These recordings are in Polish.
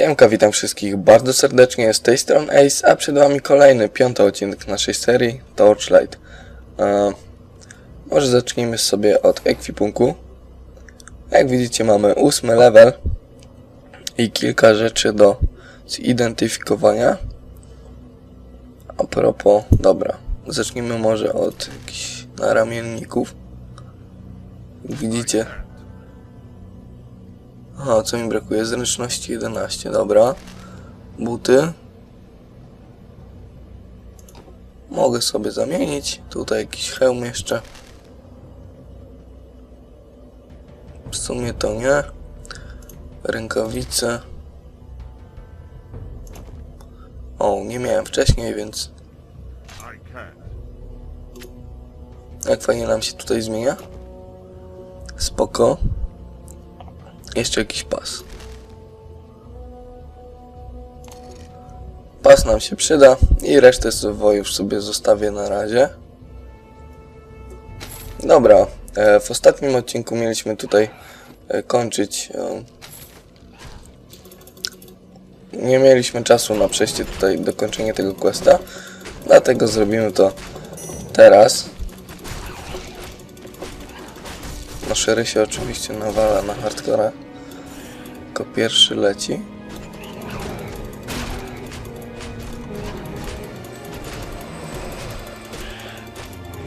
Siemka, witam wszystkich bardzo serdecznie, z tej strony Ace, a przed wami kolejny, piąty odcinek naszej serii Torchlight. E, może zacznijmy sobie od ekwipunku. Jak widzicie mamy ósmy level i kilka rzeczy do zidentyfikowania. A propos, dobra, zacznijmy może od jakichś naramienników. Widzicie, Aha, co mi brakuje? Zręczności 11, dobra. Buty. Mogę sobie zamienić. Tutaj jakiś hełm jeszcze. W sumie to nie. Rękawice. O, nie miałem wcześniej, więc jak fajnie nam się tutaj zmienia. Spoko. Jeszcze jakiś pas. Pas nam się przyda i resztę zwojów sobie zostawię na razie. Dobra, e, w ostatnim odcinku mieliśmy tutaj e, kończyć. e, Nie mieliśmy czasu na przejście tutaj, dokończenie tego questa, dlatego zrobimy to teraz. Sherry się oczywiście nawala na hardcore. Jako pierwszy leci.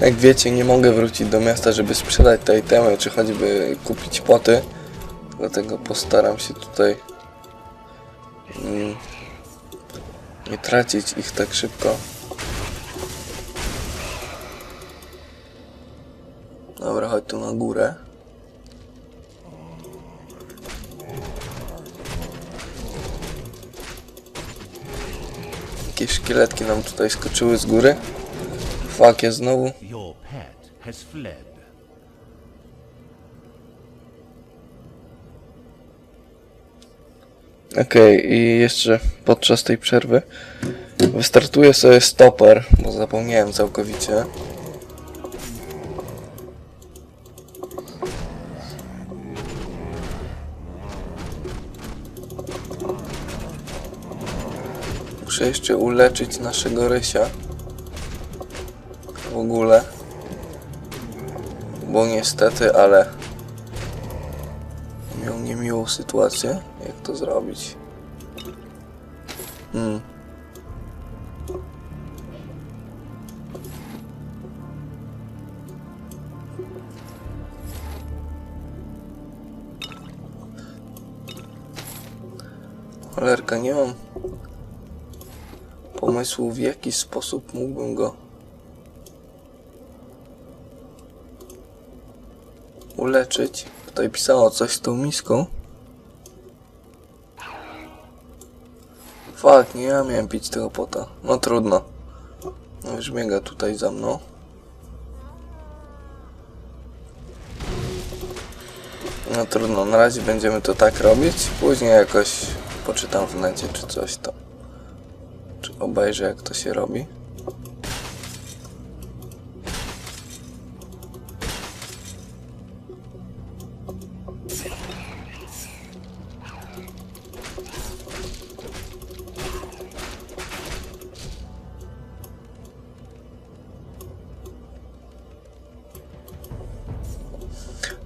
Jak wiecie, nie mogę wrócić do miasta, żeby sprzedać te itemy, czy choćby kupić poty. Dlatego postaram się tutaj mm, nie tracić ich tak szybko. Dobra, chodź tu na górę. Jakieś szkieletki nam tutaj skoczyły z góry. Fuck, ja znowu. Okej, i jeszcze podczas tej przerwy wystartuję sobie stoper, bo zapomniałem całkowicie. Muszę jeszcze uleczyć naszego rysia. W ogóle. Bo niestety, ale miał niemiłą sytuację. Jak to zrobić? Hmm. Cholerka, nie mam pomysłu w jaki sposób mógłbym go uleczyć. Tutaj pisało coś z tą miską. Fakt, nie ja miałem pić tego pota. No trudno. No już biega tutaj za mną. No trudno, na razie będziemy to tak robić. Później jakoś poczytam w necie czy coś to. Obejrzę jak to się robi.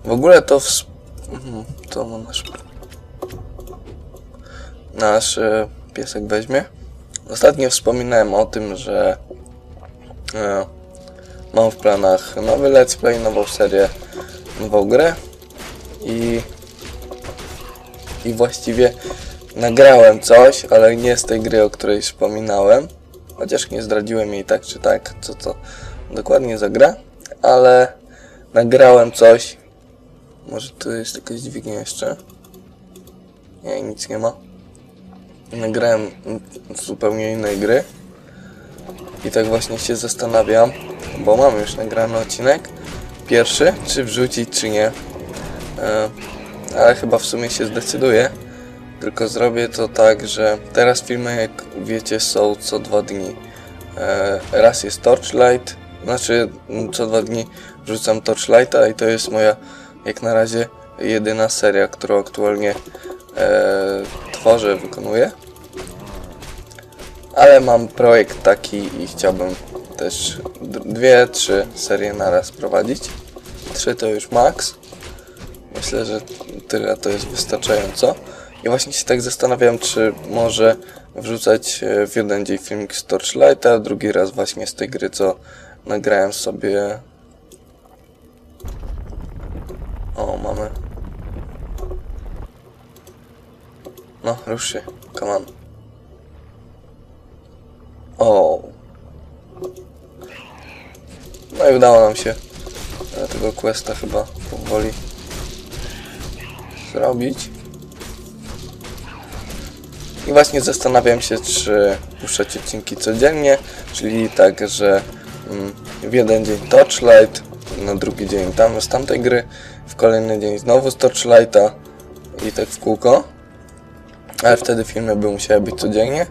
W ogóle to w... Mhm, To nasz... Nasz e, piesek weźmie. Ostatnio wspominałem o tym, że e, mam w planach nowy let's play, nową serię, nową grę i i właściwie nagrałem coś, ale nie z tej gry, o której wspominałem. Chociaż nie zdradziłem jej tak czy tak, co to dokładnie za gra, ale nagrałem coś. Może tu jest jakaś dźwignia jeszcze? Nie, nic nie ma. Nagrałem zupełnie innej gry. I tak właśnie się zastanawiam, bo mam już nagrany odcinek. Pierwszy, czy wrzucić, czy nie. E, ale chyba w sumie się zdecyduję. Tylko zrobię to tak, że teraz filmy, jak wiecie, są co dwa dni. E, raz jest Torchlight, znaczy mm, co dwa dni wrzucam Torchlighta i to jest moja, jak na razie, jedyna seria, którą aktualnie e, tworzę, wykonuję. Ale mam projekt taki i chciałbym też dwie, trzy serie naraz prowadzić. Trzy to już maks. Myślę, że tyle to jest wystarczająco. I właśnie się tak zastanawiam, czy może wrzucać e, w jeden dzień filmik z Torchlighta, drugi raz właśnie z tej gry, co nagrałem sobie. O, mamy. No, rusz się. Come on. O. No i udało nam się tego questa chyba powoli zrobić. I właśnie zastanawiam się, czy puszczać odcinki codziennie, czyli tak, że mm, w jeden dzień Torchlight, na drugi dzień tam z tamtej gry, w kolejny dzień znowu z Torchlighta i tak w kółko. Ale wtedy filmy by musiały być codziennie,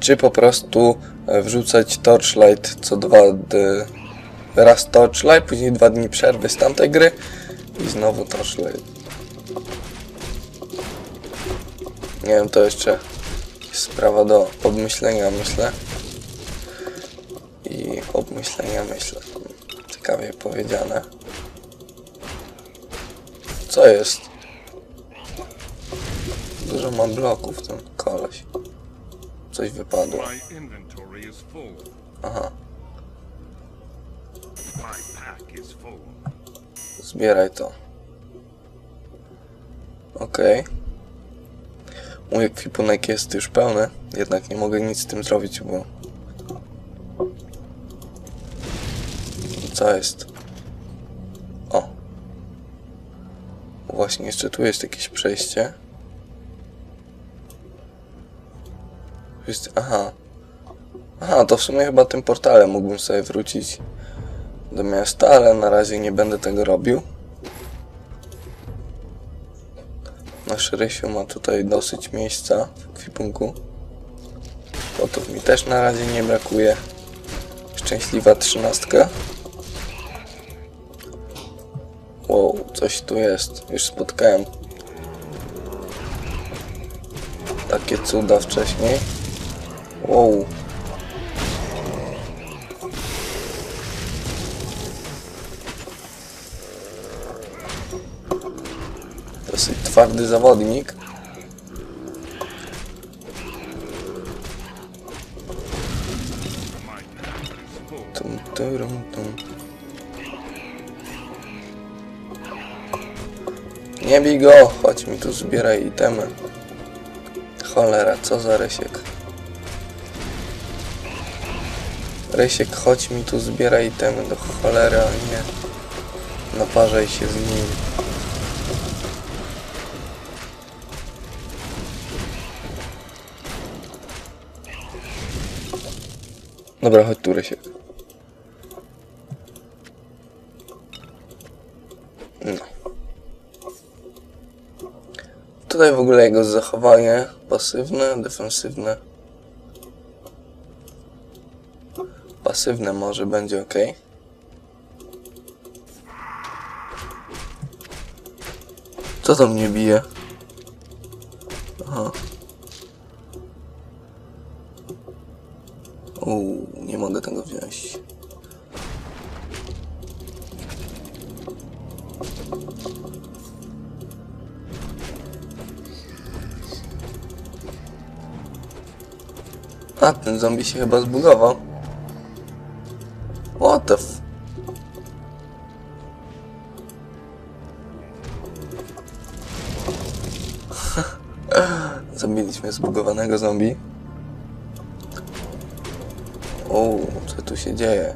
czy po prostu e, wrzucać Torchlight co dwa d- raz Torchlight, później dwa dni przerwy z tamtej gry i znowu Torchlight. Nie wiem, to jeszcze jest sprawa do obmyślenia, myślę. I obmyślenia, myślę. Ciekawie powiedziane. Co jest? Dużo ma bloków ten koleś. Coś wypadło. Aha, zbieraj to. Okej. Mój ekwipunek jest już pełny, jednak nie mogę nic z tym zrobić, bo... Co jest? O. Właśnie, jeszcze tu jest jakieś przejście. Aha. Aha, to w sumie chyba tym portalem mógłbym sobie wrócić do miasta, ale na razie nie będę tego robił. Nasz Rysiu ma tutaj dosyć miejsca w kwipunku. Botów mi też na razie nie brakuje. Szczęśliwa trzynastka. Wow, coś tu jest. Już spotkałem takie cuda wcześniej. Wow. Dosyć twardy zawodnik. Tum, turum, tum. Nie bij go! Chodź mi tu zbieraj itemy. Cholera, co za Rysiek. Rysiek, chodź mi tu zbieraj itemy do cholery, a nie naparzaj się z nim. Dobra, chodź tu Rysiek. No. Tutaj w ogóle jego zachowanie pasywne, defensywne. Pasywne może będzie ok. Co to mnie bije? Aha. Uuu, nie mogę tego wziąć. A, ten zombie się chyba zbugował. Zabiliśmy zbugowanego zombie. O, co tu się dzieje?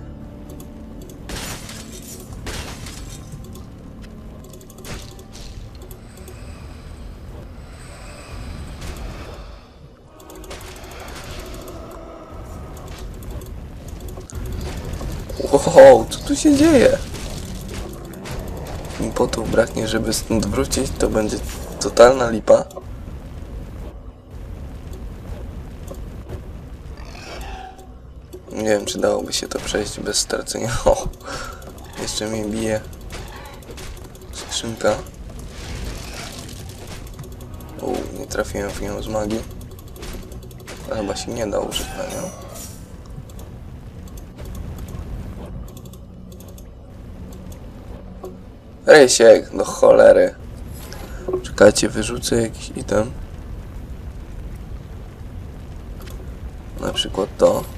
Wow, co tu się dzieje? Impotów braknie, żeby stąd wrócić, to będzie totalna lipa. Nie wiem, czy dałoby się to przejść bez stracenia. O, jeszcze mnie bije skrzynka. O, Nie trafiłem w nią z magii. Ale chyba się nie da użyć na nią. Rysiek, do cholery. Czekajcie, wyrzucę jakiś item. Na przykład to.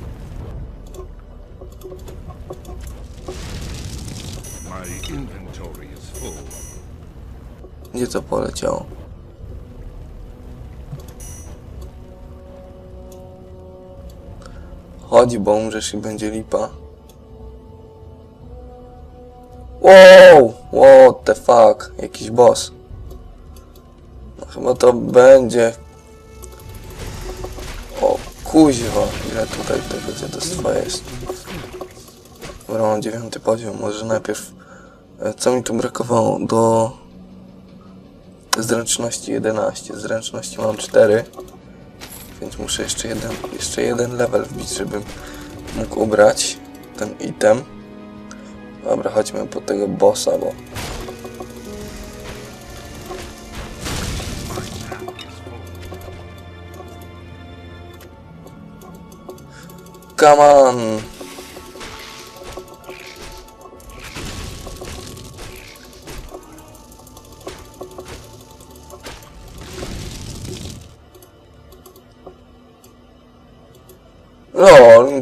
Gdzie to poleciało? Chodź, bo umrzesz i będzie lipa. Wow! What the fuck? Jakiś boss. No chyba to będzie... O kuźwa, ile tutaj tego dziadostwa jest. Dobra, mam dziewiąty poziom, może najpierw... e, Co mi tu brakowało? Do... Zręczności 11, zręczności mam 4. Więc muszę jeszcze jeden, jeszcze jeden level wbić, żebym mógł ubrać ten item. Dobra, chodźmy po tego bossa, bo Come on!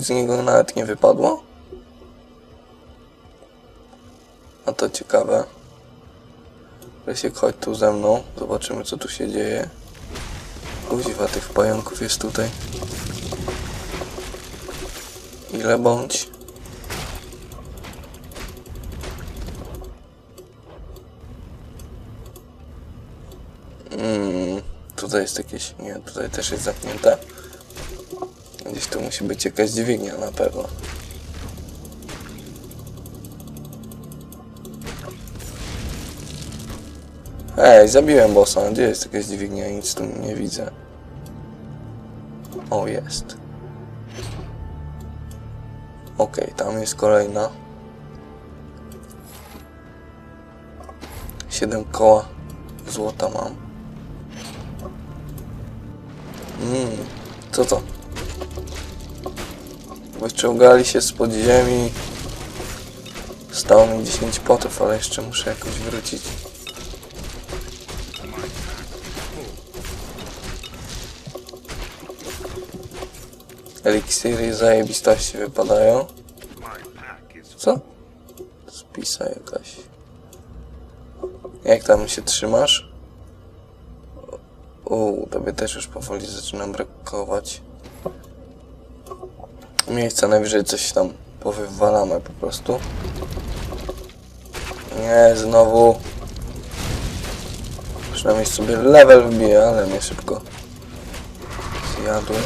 Z niego nawet nie wypadło. A to ciekawe. Rysiek, chodź tu ze mną. Zobaczymy, co tu się dzieje. Kuźwa, tych pająków jest tutaj. Ile bądź? Mm, tutaj jest jakieś... Nie, tutaj też jest zamknięte. Gdzieś tu musi być jakaś dźwignia na pewno. Ej, zabiłem bossa. Gdzie jest jakaś dźwignia? Nic tu nie widzę. O, jest. Okej, tam jest kolejna. Siedem koła złota mam. Mmm, co to? Wyciągali się z podziemi. Stało mi 10 potów, ale jeszcze muszę jakoś wrócić. Eliksiry zajebistości wypadają. Co? Spisa jakaś. Jak tam się trzymasz? Uuu, tobie też już powoli zaczyna brakować. Miejsca najwyżej coś tam powywalamy po prostu. Nie, znowu. Przynajmniej sobie level wbiję, ale mnie szybko zjadły.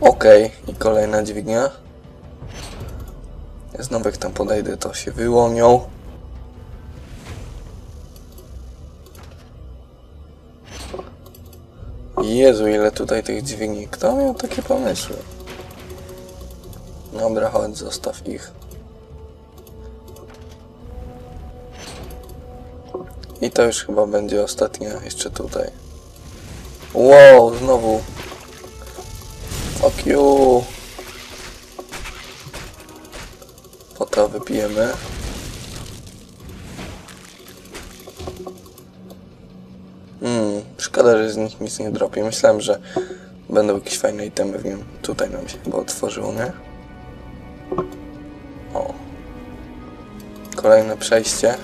Okej, i kolejna dźwignia. Jak tam podejdę, to się wyłonią. Jezu, ile tutaj tych dźwigni. Kto miał takie pomysły? Dobra, chodź, zostaw ich. I to już chyba będzie ostatnia jeszcze tutaj. Wow, znowu Fuck you. Pota wypijemy. Hmm, szkoda, że z nich nic nie dropi. Myślałem, że będą jakieś fajne itemy w nim. Tutaj nam się chyba otworzyło, nie? O. Kolejne przejście.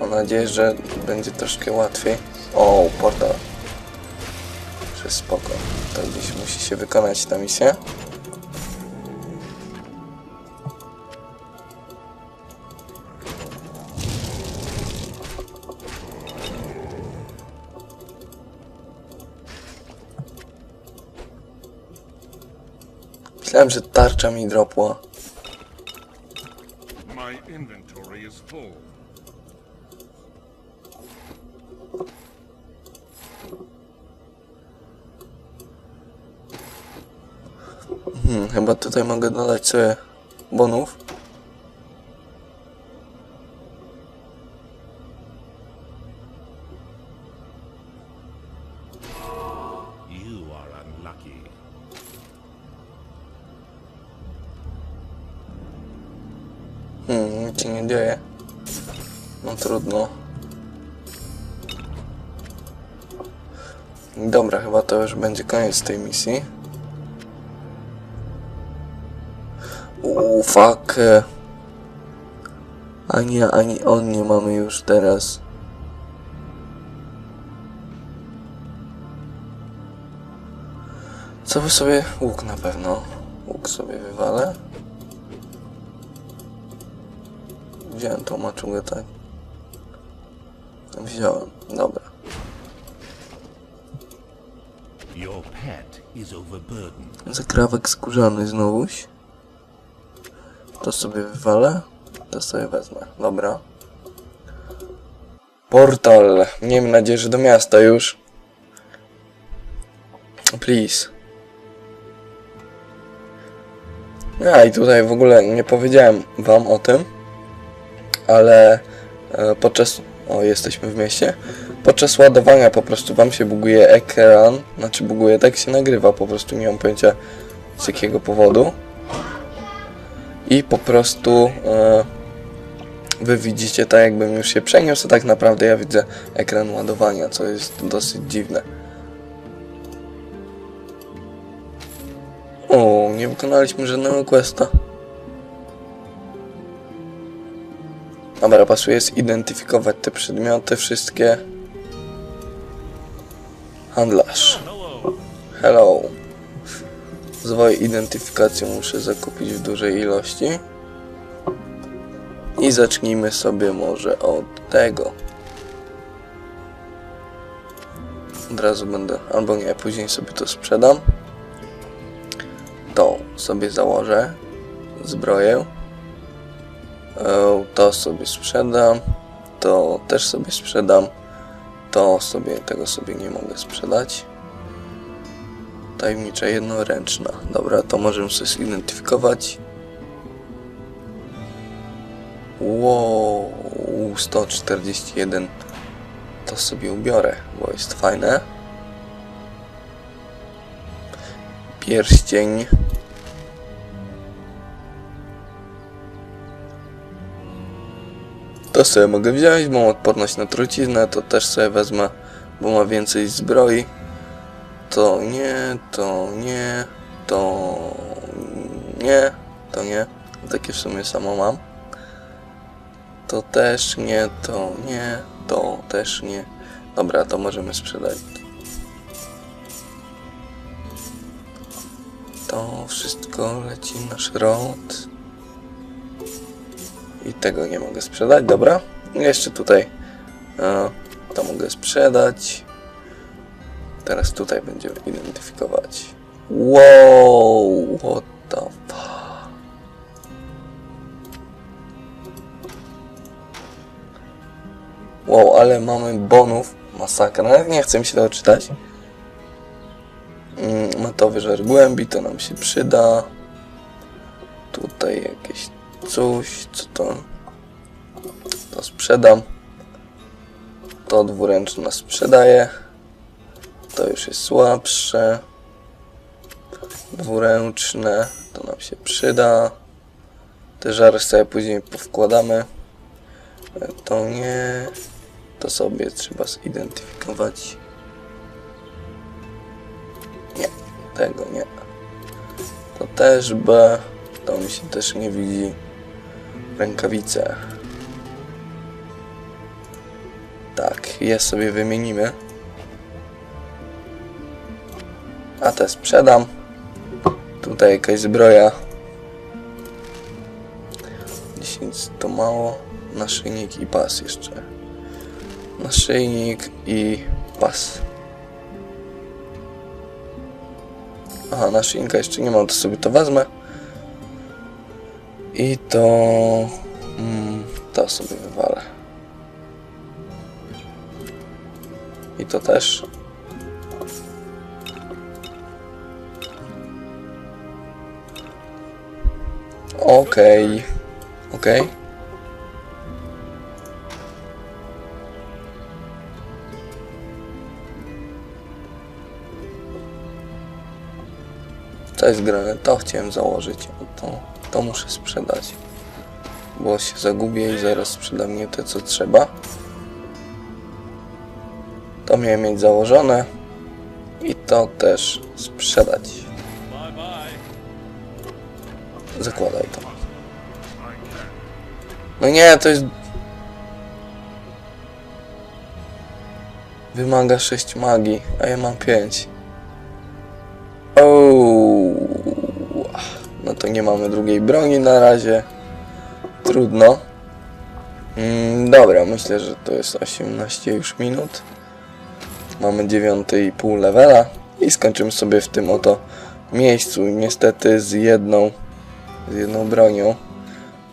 Mam nadzieję, że będzie troszkę łatwiej. O, portal. Że spoko. To gdzieś musi się wykonać ta misja. Myślałem, że tarcza mi dropła. Hmm, chyba tutaj mogę dodać sobie bonów. Hmm, nic się nie dzieje. No trudno. Dobra, chyba to już będzie koniec tej misji. Uuu, fuck. Ani ja, ani on nie mamy już teraz. Co by sobie... Łuk na pewno. Łuk sobie wywalę. Wziąłem tą maczugę, tak? Wziąłem, dobra. Zakrawek skórzany znowuś. To sobie wywalę. To sobie wezmę. Dobra. Portal. Miejmy nadzieję, że do miasta już. Please. A i tutaj w ogóle nie powiedziałem wam o tym, ale e, podczas... O, jesteśmy w mieście. Podczas ładowania po prostu wam się buguje ekran. Znaczy buguje, tak się nagrywa, po prostu nie mam pojęcia z jakiego powodu. I po prostu e, wy widzicie tak jakbym już się przeniósł, a tak naprawdę ja widzę ekran ładowania, co jest dosyć dziwne. O, nie wykonaliśmy żadnego questa. Dobra, pasuje zidentyfikować te przedmioty wszystkie. Handlarz. Hello. Zwoje identyfikację muszę zakupić w dużej ilości. I zacznijmy sobie może od tego. Od razu będę, albo nie, później sobie to sprzedam. To sobie założę. Zbroję. E, To sobie sprzedam. To też sobie sprzedam. To sobie, tego sobie nie mogę sprzedać. Tajemnicza jednoręczna. Dobra, to możemy sobie zidentyfikować. Wow, 141. To sobie ubiorę, bo jest fajne. Pierścień. To sobie mogę wziąć, mam odporność na truciznę, to też sobie wezmę, bo ma więcej zbroi. To nie, to nie, to nie, to nie. Takie w sumie samo mam. To też nie, to nie, to też nie. Dobra, to możemy sprzedać. To wszystko leci na szrot. I tego nie mogę sprzedać, dobra. Jeszcze tutaj e, to mogę sprzedać. Teraz tutaj będziemy identyfikować. Wow, what the fuck. Wow, ale mamy bonów. Masakra. Nie chcę mi się tego czytać. Mm, Matowy żar głębi, to nam się przyda. Tutaj jakieś coś, co to? To sprzedam. To dwuręczne sprzedaję. To już jest słabsze. Dwuręczne, to nam się przyda. Te żary sobie później powkładamy. To nie. To sobie trzeba zidentyfikować. Nie, tego nie. To też B. To mi się też nie widzi. Rękawice. Tak, je sobie wymienimy. A te sprzedam. Tutaj jakaś zbroja. 10 to mało. Naszyjnik i pas jeszcze. Naszyjnik i pas. Aha, naszyjnika jeszcze nie mam, to sobie to wezmę. I to... Mm, to sobie wywalę. I to też. Okej. Okej. To jest grane, to chciałem założyć, to, to muszę sprzedać. Bo się zagubię i zaraz sprzedam mnie te co trzeba. To miałem mieć założone i to też sprzedać. Zakładaj to. No nie, to jest... Wymaga 6 magii, a ja mam 5. nie mamy drugiej broni na razie. Trudno. Mm, dobra, myślę, że to jest 18 już minut. Mamy 9,5 levela i skończymy sobie w tym oto miejscu. Niestety z jedną, z jedną bronią.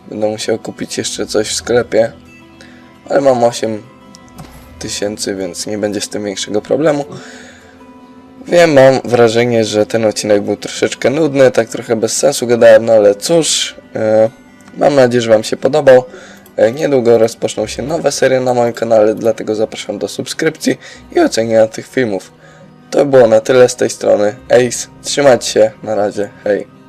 Będę musiał kupić jeszcze coś w sklepie. Ale mam 8 tysięcy, więc nie będzie z tym większego problemu. Wiem, mam wrażenie, że ten odcinek był troszeczkę nudny, tak trochę bez sensu gadałem, no ale cóż, e, mam nadzieję, że Wam się podobał. E, niedługo rozpoczną się nowe serie na moim kanale, dlatego zapraszam do subskrypcji i oceniania tych filmów. To było na tyle z tej strony. Ace, trzymajcie się, na razie, hej.